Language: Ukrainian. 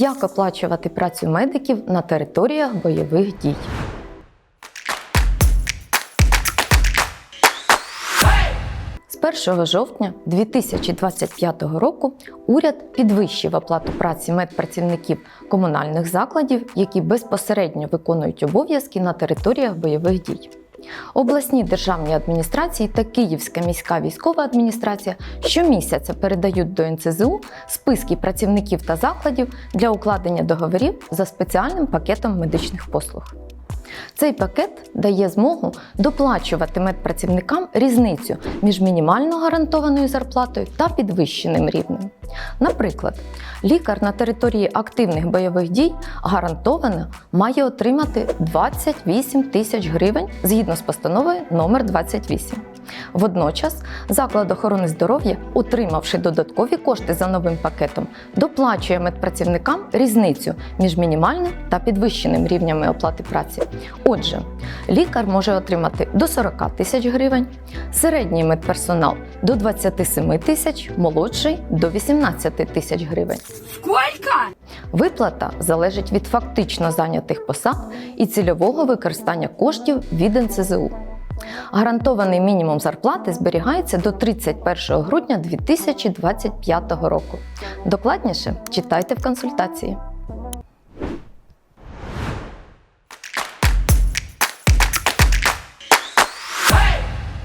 як оплачувати працю медиків на територіях бойових дій. З 1 жовтня 2025 року уряд підвищив оплату праці медпрацівників комунальних закладів, які безпосередньо виконують обов'язки на територіях бойових дій. Обласні державні адміністрації та Київська міська військова адміністрація щомісяця передають до НЦЗУ списки працівників та закладів для укладення договорів за спеціальним пакетом медичних послуг. Цей пакет дає змогу доплачувати медпрацівникам різницю між мінімально гарантованою зарплатою та підвищеним рівнем. Наприклад, лікар на території активних бойових дій гарантовано має отримати 28 тисяч гривень згідно з постановою номер 28. Водночас заклад охорони здоров'я, отримавши додаткові кошти за новим пакетом, доплачує медпрацівникам різницю між мінімальним та підвищеним рівнями оплати праці. Отже, лікар може отримати до 40 тисяч гривень, середній медперсонал до 27 тисяч, молодший до 18 тисяч гривень. Сколько? Виплата залежить від фактично зайнятих посад і цільового використання коштів від НЦЗУ. Гарантований мінімум зарплати зберігається до 31 грудня 2025 року. Докладніше читайте в консультації.